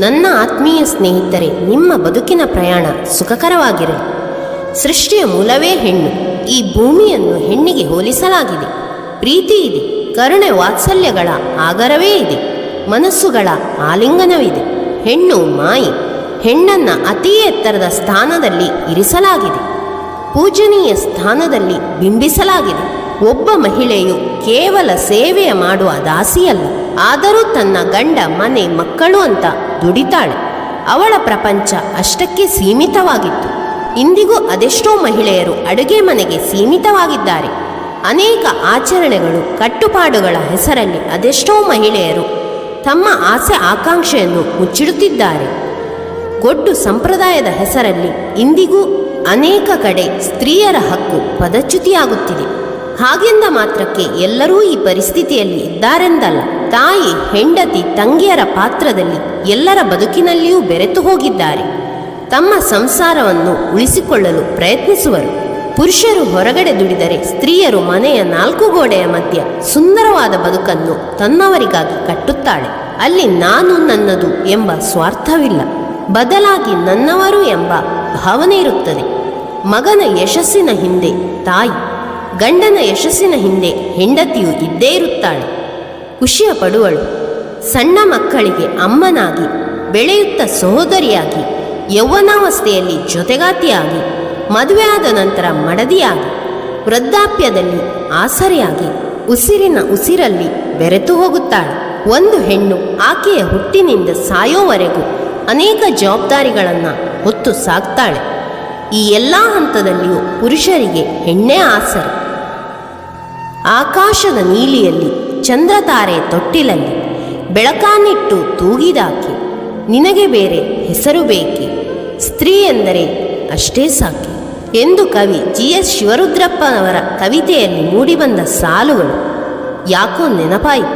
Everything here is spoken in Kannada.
ನನ್ನ ಆತ್ಮೀಯ ಸ್ನೇಹಿತರೆ, ನಿಮ್ಮ ಬದುಕಿನ ಪ್ರಯಾಣ ಸುಖಕರವಾಗಿರಲಿ ಸೃಷ್ಟಿಯ ಮೂಲವೇ ಹೆಣ್ಣು. ಈ ಭೂಮಿಯನ್ನು ಹೆಣ್ಣಿಗೆ ಹೋಲಿಸಲಾಗಿದೆ. ಪ್ರೀತಿ ಇದೆ, ಕರುಣೆ ವಾತ್ಸಲ್ಯಗಳ ಆಗರವೇ ಇದೆ, ಮನಸ್ಸುಗಳ ಆಲಿಂಗನವಿದೆ. ಹೆಣ್ಣು ಮಾಯಿ, ಹೆಣ್ಣನ್ನ ಅತಿ ಎತ್ತರದ ಸ್ಥಾನದಲ್ಲಿ ಇರಿಸಲಾಗಿದೆ. ಪೂಜನೀಯ ಸ್ಥಾನದಲ್ಲಿ ಬಿಂಬಿಸಲಾಗಿದೆ. ಒಬ್ಬ ಮಹಿಳೆಯು ಕೇವಲ ಸೇವೆಯ ಮಾಡುವ ದಾಸಿಯಲ್ಲ, ಆದರೂ ತನ್ನ ಗಂಡ ಮನೆ ಮಕ್ಕಳು ಅಂತ ದುಡಿತಾಳೆ. ಅವಳ ಪ್ರಪಂಚ ಅಷ್ಟಕ್ಕೆ ಸೀಮಿತವಾಗಿತ್ತು. ಇಂದಿಗೂ ಅದೆಷ್ಟೋ ಮಹಿಳೆಯರು ಅಡುಗೆ ಮನೆಗೆ ಸೀಮಿತವಾಗಿದ್ದಾರೆ. ಅನೇಕ ಆಚರಣೆಗಳು, ಕಟ್ಟುಪಾಡುಗಳ ಹೆಸರಲ್ಲಿ ಅದೆಷ್ಟೋ ಮಹಿಳೆಯರು ತಮ್ಮ ಆಸೆ ಆಕಾಂಕ್ಷೆಯನ್ನು ಮುಚ್ಚಿಡುತ್ತಿದ್ದಾರೆ. ಗೊಡ್ಡು ಸಂಪ್ರದಾಯದ ಹೆಸರಲ್ಲಿ ಇಂದಿಗೂ ಅನೇಕ ಕಡೆ ಸ್ತ್ರೀಯರ ಹಕ್ಕು ಪದಚ್ಯುತಿಯಾಗುತ್ತಿದೆ. ಹಾಗೆಂದ ಮಾತ್ರಕ್ಕೆ ಎಲ್ಲರೂ ಈ ಪರಿಸ್ಥಿತಿಯಲ್ಲಿ ಇದ್ದಾರೆಂದಲ್ಲ. ತಾಯಿ, ಹೆಂಡತಿ, ತಂಗಿಯರ ಪಾತ್ರದಲ್ಲಿ ಎಲ್ಲರ ಬದುಕಿನಲ್ಲಿಯೂ ಬೆರೆತು ಹೋಗಿದ್ದಾರೆ. ತಮ್ಮ ಸಂಸಾರವನ್ನು ಉಳಿಸಿಕೊಳ್ಳಲು ಪ್ರಯತ್ನಿಸುವರು. ಪುರುಷರು ಹೊರಗಡೆ ದುಡಿದರೆ ಸ್ತ್ರೀಯರು ಮನೆಯ ನಾಲ್ಕು ಗೋಡೆಯ ಮಧ್ಯ ಸುಂದರವಾದ ಬದುಕನ್ನು ತನ್ನವರಿಗಾಗಿ ಕಟ್ಟುತ್ತಾಳೆ. ಅಲ್ಲಿ ನಾನು ನನ್ನದು ಎಂಬ ಸ್ವಾರ್ಥವಿಲ್ಲ. ಬದಲಾಗಿ ನನ್ನವರು ಎಂಬ ಭಾವನೆ ಇರುತ್ತದೆ. ಮಗನ ಯಶಸ್ಸಿನ ಹಿಂದೆ ತಾಯಿ ಗಂಡನ ಯಶಸ್ಸಿನ ಹಿಂದೆ ಹೆಂಡತಿಯು ಇದ್ದೇ ಇರುತ್ತಾಳೆ. ಖುಷಿಯ ಪಡುವಳು. ಸಣ್ಣ ಮಕ್ಕಳಿಗೆ ಅಮ್ಮನಾಗಿ, ಬೆಳೆಯುತ್ತ ಸಹೋದರಿಯಾಗಿ, ಯೌವನಾವಸ್ಥೆಯಲ್ಲಿ ಜೊತೆಗಾತಿಯಾಗಿ ಮದುವೆಯಾದ ನಂತರ ಮಡದಿಯಾಗಿ, ವೃದ್ಧಾಪ್ಯದಲ್ಲಿ ಆಸರೆಯಾಗಿ, ಉಸಿರಿನ ಉಸಿರಲ್ಲಿ ಬೆರೆತು ಹೋಗುತ್ತಾಳೆ. ಒಂದು ಹೆಣ್ಣು ಆಕೆಯ ಹುಟ್ಟಿನಿಂದ ಸಾಯೋವರೆಗೂ ಅನೇಕ ಜವಾಬ್ದಾರಿಗಳನ್ನು ಹೊತ್ತು ಸಾಕ್ತಾಳೆ. ಈ ಎಲ್ಲ ಹಂತದಲ್ಲಿಯೂ ಪುರುಷರಿಗೆ ಹೆಣ್ಣೇ ಆಸರೆ. ಆಕಾಶದ ನೀಲಿಯಲ್ಲಿ ಚಂದ್ರತಾರೆ ತೊಟ್ಟಿಲಲ್ಲಿ, ಬೆಳಕಾನಿಟ್ಟು ತೂಗಿದಾಕೆ, ನಿನಗೆ ಬೇರೆ ಹೆಸರು ಬೇಕೆ? ಸ್ತ್ರೀ ಎಂದರೆ ಅಷ್ಟೇ ಸಾಕೆ. ಎಂದು ಕವಿ ಜಿ. ಎಸ್. ಶಿವರುದ್ರಪ್ಪನವರ ಕವಿತೆಯಲ್ಲಿ ಮೂಡಿಬಂದ ಸಾಲುಗಳು. ಯಾಕೋ ನೆನಪಾಯಿತು.